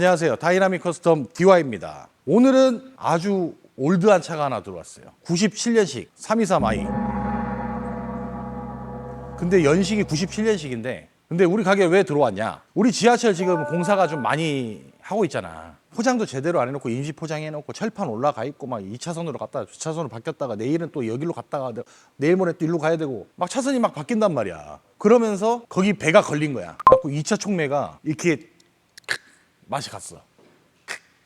안녕하세요. 다이나믹 커스텀 DY입니다. 오늘은 아주 올드한 차가 하나 들어왔어요. 97년식 323i. 근데 연식이 97년식인데 근데 우리 가게에 왜 들어왔냐? 우리 지하철 지금 공사가 좀 많이 하고 있잖아. 포장도 제대로 안 해놓고 임시 포장해놓고 철판 올라가 있고 막 2차선으로 갔다가 주차선으로 바뀌었다가 내일은 또 여기로 갔다가 내일 모레 또 일로 가야 되고 막 차선이 막 바뀐단 말이야. 그러면서 거기 배가 걸린 거야. 그래갖고 2차 촉매가 이렇게 맛이 갔어.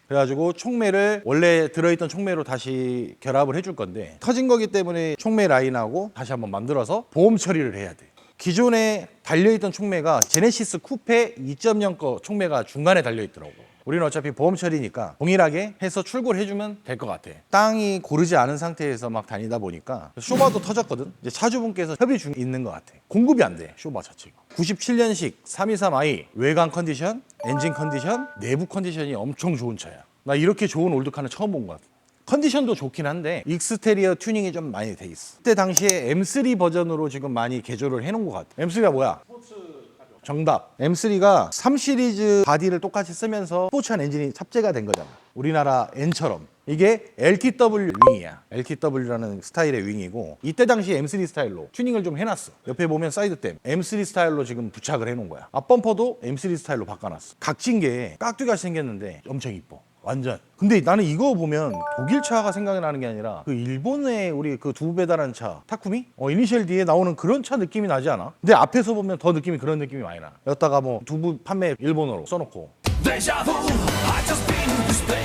그래가지고 촉매를 원래 들어있던 촉매로 다시 결합을 해줄 건데 터진 거기 때문에 촉매 라인하고 다시 한번 만들어서 보험 처리를 해야 돼. 기존에 달려있던 촉매가 제네시스 쿠페 2.0 거 촉매가 중간에 달려있더라고. 우리는 어차피 보험 처리니까 동일하게 해서 출고를 해주면 될 것 같아. 땅이 고르지 않은 상태에서 막 다니다 보니까 쇼바도 터졌거든. 이제 차주분께서 협의 중에 있는 것 같아. 공급이 안 돼, 쇼바 자체가. 97년식 323i 외관 컨디션, 엔진 컨디션, 내부 컨디션이 엄청 좋은 차야. 나 이렇게 좋은 올드카는 처음 본 것 같아. 컨디션도 좋긴 한데 익스테리어 튜닝이 좀 많이 돼 있어. 그때 당시에 M3 버전으로 지금 많이 개조를 해놓은 것 같아. M3가 뭐야? 정답. M3가 3 시리즈 바디를 똑같이 쓰면서 스포츠한 엔진이 탑재가 된 거잖아. 우리나라 N처럼. 이게 LTW 윙이야. LTW라는 스타일의 윙이고 이때 당시 M3 스타일로 튜닝을 좀 해놨어. 옆에 보면 사이드댐 M3 스타일로 지금 부착을 해놓은 거야. 앞범퍼도 M3 스타일로 바꿔놨어. 각진 게 깍두기가 생겼는데 엄청 이뻐. 완전. 근데 나는 이거 보면 독일 차가 생각이 나는 게 아니라 그 일본의 우리 그 두 배달한 차 타쿠미? 어 이니셜 D에 나오는 그런 차 느낌이 나지 않아? 근데 앞에서 보면 더 느낌이 그런 느낌이 많이 나. 여기다가 뭐 두부 판매 일본어로 써놓고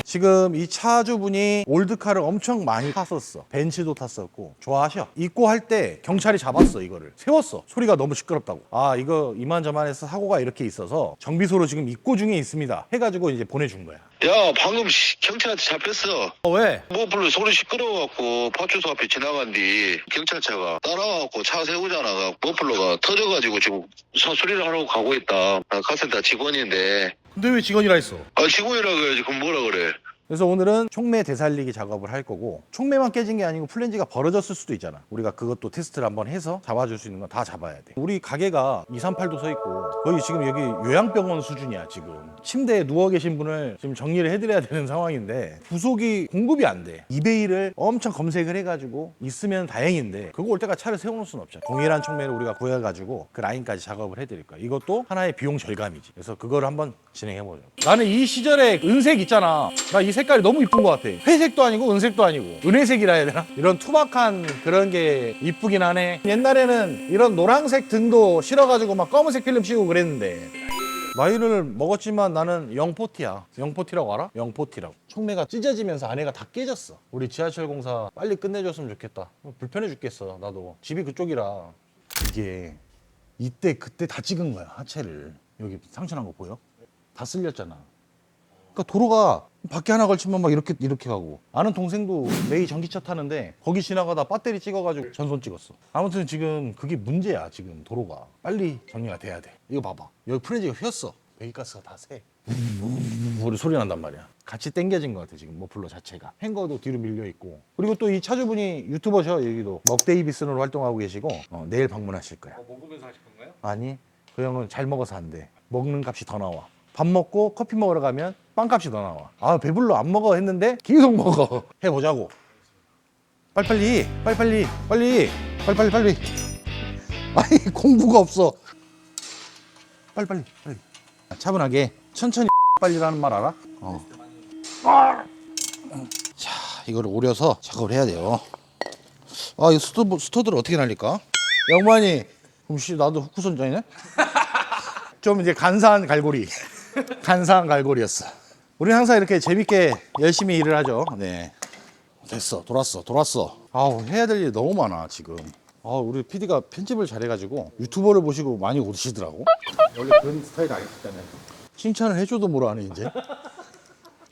지금 이 차주분이 올드카를 엄청 많이 탔었어. 벤츠도 탔었고 좋아하셔. 입고 할 때 경찰이 잡았어 이거를 세웠어. 소리가 너무 시끄럽다고. 아 이거 이만저만해서 사고가 이렇게 있어서 정비소로 지금 입고 중에 있습니다. 해가지고 이제 보내준 거야. 야 방금 시- 경찰한테 잡혔어 어 왜? 뭐 별로 소리 시끄러워갖고 파출소 앞에 지나간 뒤 경찰차가 따라와갖고 차 세우잖아 머플러가 터져가지고 지금 차 수리를 하러 가고 있다 나 카센터 직원인데 근데 왜 직원이라 했어? 아 직원이라 그래야지 그럼 뭐라 그래 그래서 오늘은 촉매 되살리기 작업을 할 거고 촉매만 깨진 게 아니고 플랜지가 벌어졌을 수도 있잖아. 우리가 그것도 테스트를 한번 해서 잡아줄 수 있는 건 다 잡아야 돼. 우리 가게가 238도 서 있고 거의 지금 여기 요양병원 수준이야 지금. 침대에 누워 계신 분을 지금 정리를 해드려야 되는 상황인데 부속이 공급이 안돼. 이베이를 엄청 검색을 해가지고 있으면 다행인데 그거 올 때가 차를 세워놓을 수는 없잖아. 동일한 촉매를 우리가 구해가지고 그 라인까지 작업을 해드릴 거야. 이것도 하나의 비용 절감이지. 그래서 그거를 한번 진행해보자 나는 이 시절에 은색 있잖아. 나이 색깔이 너무 이쁜 것 같아. 회색도 아니고 은색도 아니고. 은회색이라 해야 되나? 이런 투박한 그런 게 이쁘긴 하네. 옛날에는 이런 노란색 등도 실어가지고 막 검은색 필름 씌우고 그랬는데. 나이를 먹었지만 나는 영포티야. 영포티라고 알아? 영포티라고. 촉매가 찢어지면서 안에가 다 깨졌어. 우리 지하철 공사 빨리 끝내줬으면 좋겠다. 불편해 죽겠어 나도. 집이 그쪽이라. 이게 이때 그때 다 찍은 거야 하체를. 여기 상처난 거 보여? 다 쓸렸잖아 그러니까 도로가 바퀴 하나 걸치면 막 이렇게 이렇게 가고. 아는 동생도 매일 전기차 타는데 거기 지나가다 배터리 찍어가지고 전손 찍었어. 아무튼 지금 그게 문제야 지금 도로가. 빨리 정리가 돼야 돼. 이거 봐봐. 여기 프렌즈가 휘었어. 배기가스가 다새. 우리 소리 난단 말이야. 같이 땡겨진 것 같아 지금 머플러 자체가. 행거도 뒤로 밀려 있고. 그리고 또 이 차주분이 유튜버셔 여기도. 먹데이비슨으로 활동하고 계시고 어, 내일 방문하실 거야. 먹으면서 하실 건가요? 아니 그 형은 잘 먹어서 안 돼. 먹는 값이 더 나와 밥 먹고 커피 먹으러 가면 빵값이 더 나와. 아 배불러. 안 먹어 했는데 계속 먹어. 해보자고. 빨리빨리 빨리빨리 빨리 빨리빨리 빨리. 아니 공부가 없어. 빨리빨리 빨리. 차분하게. 천천히 빨리라는 말 알아? 어. 자 이거를 오려서 작업을 해야 돼요. 아이 스토, 스토드를 어떻게 날릴까? 영만이 그럼 씨 나도 후쿠선장이네? 좀 이제 간사한 갈고리 간사한 갈고리였어. 우리는 항상 이렇게 재밌게 열심히 일을 하죠. 네. 됐어. 돌았어. 돌았어. 아우 해야 될 일이 너무 많아 지금. 아 우리 PD가 편집을 잘해가지고 유튜버를 보시고 많이 오시더라고. 원래 그런 스타일 아니었잖아요. 칭찬을 해줘도 뭐라하네 이제?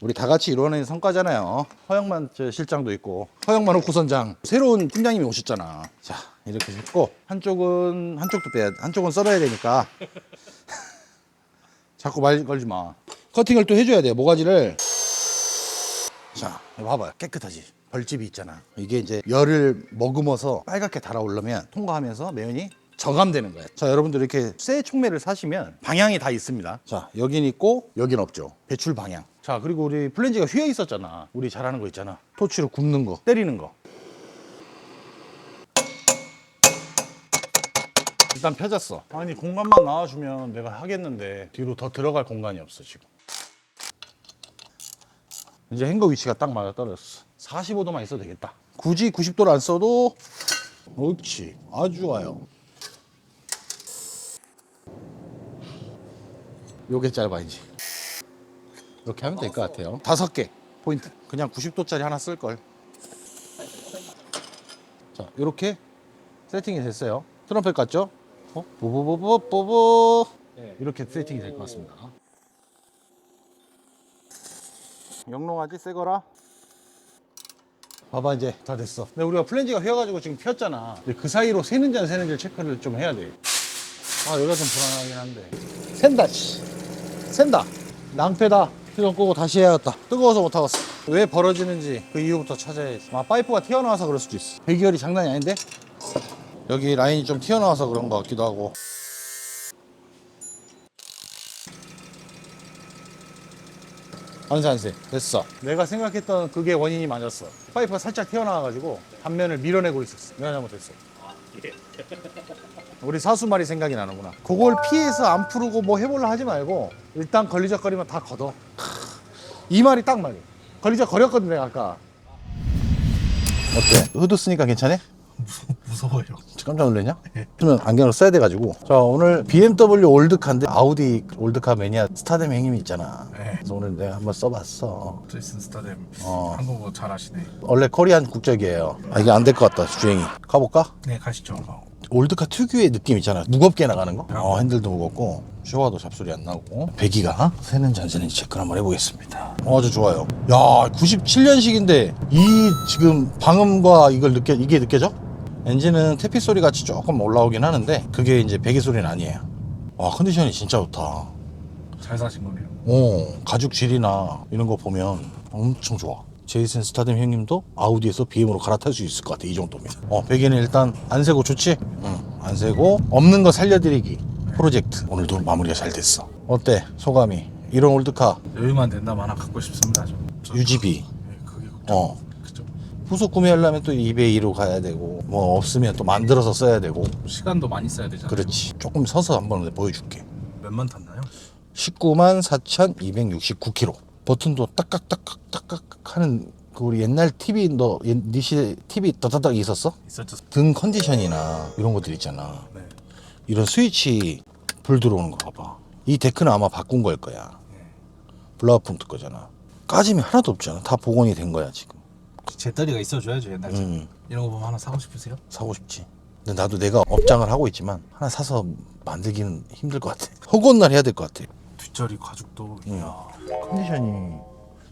우리 다 같이 이루어낸 성과잖아요. 허영만 저 실장도 있고 허영만 후쿠선장. 새로운 팀장님이 오셨잖아. 자 이렇게 했고 한쪽은 한쪽도 빼야 한쪽은 썰어야 되니까 자꾸 말 걸지 마. 커팅을 또 해줘야 돼요. 모가지를 자 봐봐요 깨끗하지. 벌집이 있잖아. 이게 이제 열을 머금어서 빨갛게 달아오르면 통과하면서 매연이 저감되는 거예요. 자, 여러분들 이렇게 쇠 촉매를 사시면 방향이 다 있습니다. 자, 여긴 있고 여긴 없죠. 배출 방향. 자, 그리고 우리 플랜지가 휘어 있었잖아. 우리 잘하는 거 있잖아. 토치로 굽는 거, 때리는 거. 일단 펴졌어. 아니 공간만 나와주면 내가 하겠는데 뒤로 더 들어갈 공간이 없어 지금. 이제 행거 위치가 딱 맞아 떨어졌어. 45도만 있어도 되겠다. 굳이 90도를 안 써도 옳지. 아주 좋아요. 요게 짧아 이제. 이렇게 하면 될 것 같아요. 다섯 개 포인트. 그냥 90도짜리 하나 쓸 걸. 자, 이렇게 세팅이 됐어요. 트럼펫 같죠? 어? 뽀뽀뽀뽀뽀뽀. 이렇게 세팅이 될 것 같습니다. 영롱하지 새거라. 봐봐 이제 다 됐어. 근데 우리가 플랜지가 휘어가지고 지금 폈잖아. 근데 그 사이로 새는지 안 새는지 체크를 좀 해야 돼. 아 여기가 좀 불안하긴 한데. 샌다 씨. 샌다. 낭패다. 필요 끄고 다시 해야겠다. 뜨거워서 못 하겠어. 왜 벌어지는지 그 이유부터 찾아야지. 아 파이프가 튀어나와서 그럴 수도 있어. 배기열이 장난이 아닌데? 여기 라인이 좀 튀어나와서 그런 것 같기도 하고. 안세 안세. 됐어. 내가 생각했던 그게 원인이 맞았어. 파이프가 살짝 튀어나와가지고 단면을 밀어내고 있었어. 내가 잘못했어. 우리 사수말이 생각이 나는구나. 그걸 피해서 안 풀고 뭐 해볼라 하지 말고 일단 걸리적거리면 다 걷어. 이 말이 딱 말이야 걸리적거렸거든 내가 아까. 어때? 후드 쓰니까 괜찮아? 무서 워요. 깜짝 놀랐냐? 그러면 안경을 써야 돼가지고 자 오늘 BMW 올드카인데 아우디 올드카 매니아 스타뎀 형님이 있잖아 네. 그래서 오늘 내가 한번 써봤어 제이슨 스타뎀 어. 한국어 잘 아시네. 원래 코리안 국적이에요 아 이게 안 될 것 같다 주행이 가볼까? 네 가시죠. 올드카 특유의 느낌 있잖아 무겁게 나가는 거 어, 핸들도 무겁고 슈와도 잡소리 안 나고 배기가 새는지 안 새는지 체크를 한번 해보겠습니다 어, 아주 좋아요 야 97년식인데 이 지금 방음과 이걸 느껴 이게 느껴져? 엔진은 태피 소리 같이 조금 올라오긴 하는데 그게 이제 배기 소리는 아니에요 와 컨디션이 진짜 좋다 잘 사신 거네요. 어, 가죽 질이나 이런 거 보면 엄청 좋아. 제이슨 스타뎀 형님도 아우디에서 BM으로 갈아탈 수 있을 것 같아. 이 정도입니다. 어, 베개는 일단 안 세고 좋지? 응, 안 세고 없는 거 살려드리기 프로젝트. 오늘도 마무리가 잘 됐어. 어때? 소감이? 이런 올드카 여유만 된다면 하나 갖고 싶습니다. 저, 저, UGB. 네, 그게 걱정. 어. 후속 구매하려면 또 이베이로 가야 되고 뭐 없으면 또 만들어서 써야 되고 시간도 많이 써야 되잖아요. 그렇지. 조금 서서 한번 보여줄게. 몇만 탔나요? 19만 4,269km. 버튼도 딱깍딱깍 딱깍 하는 그 우리 옛날 TV 너 옛- 니 시대 TV 따다닥 있었어? 있었죠. 등 컨디션이나 이런 것들 있잖아. 네. 이런 스위치 불 들어오는 거 봐봐. 이 데크는 아마 바꾼 걸 거야. 블라우풍 뜰 거잖아. 까짐이 하나도 없잖아. 다 복원이 된 거야 지금. 제다리가 있어줘야죠 옛날. 에 음, 이런 거 보면 하나 사고 싶으세요? 사고 싶지. 근데 나도 내가 업장을 하고 있지만 하나 사서 만들기는 힘들 것 같아. 허구한 날 해야 될 것 같아. 뒷자리 가죽도. 음. 이야. 컨디션이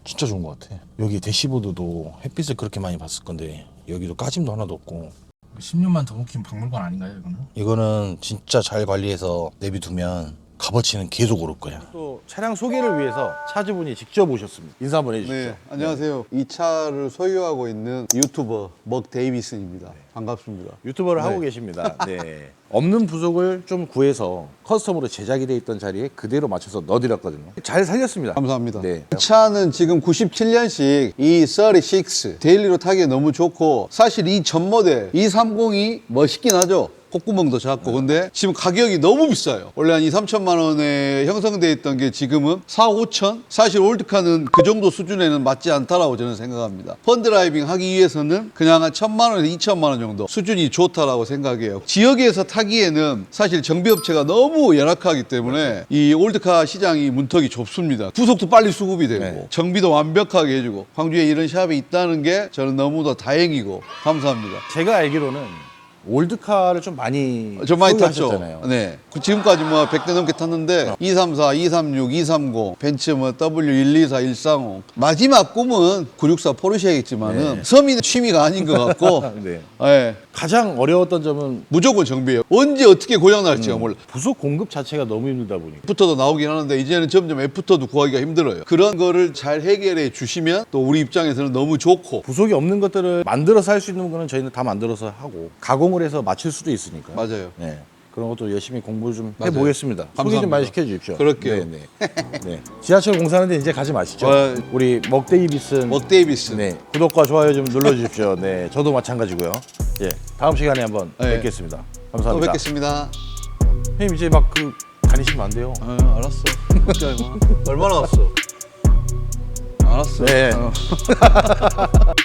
진짜 좋은 것 같아. 여기 대시보드도 햇빛을 그렇게 많이 봤을 건데 여기도 까짐도 하나도 없고 10년만 더 묵힌 박물관 아닌가요 이거는? 이거는 진짜 잘 관리해서 내비두면 값어치는 계속 오를 거야. 또 차량 소개를 위해서 차주분이 직접 오셨습니다. 인사 한번 해주시죠. 네, 안녕하세요. 이 차를 소유하고 있는 유튜버 먹 데이비슨입니다. 반갑습니다. 유튜버를 네. 하고 계십니다. 네. 없는 부속을 좀 구해서 커스텀으로 제작이 돼 있던 자리에 그대로 맞춰서 넣어드렸거든요. 잘 살렸습니다. 감사합니다. 네. 이 차는 지금 97년식 이36 데일리로 타기에 너무 좋고 사실 이 전 모델 230이 멋있긴 하죠. 콧구멍도 작고 근데 지금 가격이 너무 비싸요. 원래 한 2, 3천만 원에 형성돼 있던 게 지금은 4, 5천? 사실 올드카는 그 정도 수준에는 맞지 않다라고 저는 생각합니다. 펀드라이빙 하기 위해서는 그냥 한 천만 원에서 2천만 원 정도 수준이 좋다라고 생각해요. 지역에서 타기에는 사실 정비업체가 너무 열악하기 때문에 이 올드카 시장이 문턱이 좁습니다. 부속도 빨리 수급이 되고 네. 정비도 완벽하게 해주고 광주에 이런 샵이 있다는 게 저는 너무도 다행이고 감사합니다. 제가 알기로는 올드카를 좀 많이 좀 많이 탔죠. 소유하셨잖아요. 네. 그 지금까지 뭐 100대 넘게 탔는데 234, 236, 230, 벤츠 뭐 W124, 130. 마지막 꿈은 964 포르쉐겠지만은 네. 서민의 취미가 아닌 것 같고 네. 예. 가장 어려웠던 점은 무조건 정비예요. 언제 어떻게 고장 날지가 몰라. 부속 공급 자체가 너무 힘들다 보니까 애프터도 나오긴 하는데 이제는 점점 애프터도 구하기가 힘들어요. 그런 거를 잘 해결해 주시면 또 우리 입장에서는 너무 좋고 부속이 없는 것들을 만들어서 할 수 있는 거는 저희는 다 만들어서 하고 가공을 해서 맞출 수도 있으니까. 맞아요. 네. 그런 것도 열심히 공부 좀 맞아요. 해보겠습니다. 소개 감사합니다. 좀 많이 시켜주십시오. 그럴게요. 네, 네. 네. 지하철 공사하는데 이제 가지 마시죠. 어, 우리 먹데이비슨 뭐 데이비스. 네, 구독과 좋아요 좀 눌러주십시오. 네, 저도 마찬가지고요. 예, 다음 시간에 한번 네. 뵙겠습니다. 또 감사합니다. 뵙겠습니다. 형님 이제 막 그 다니시면 안 돼요. 어, 알았어. 걱정하지 마. 얼마나 왔어? 알았어. 네. 어.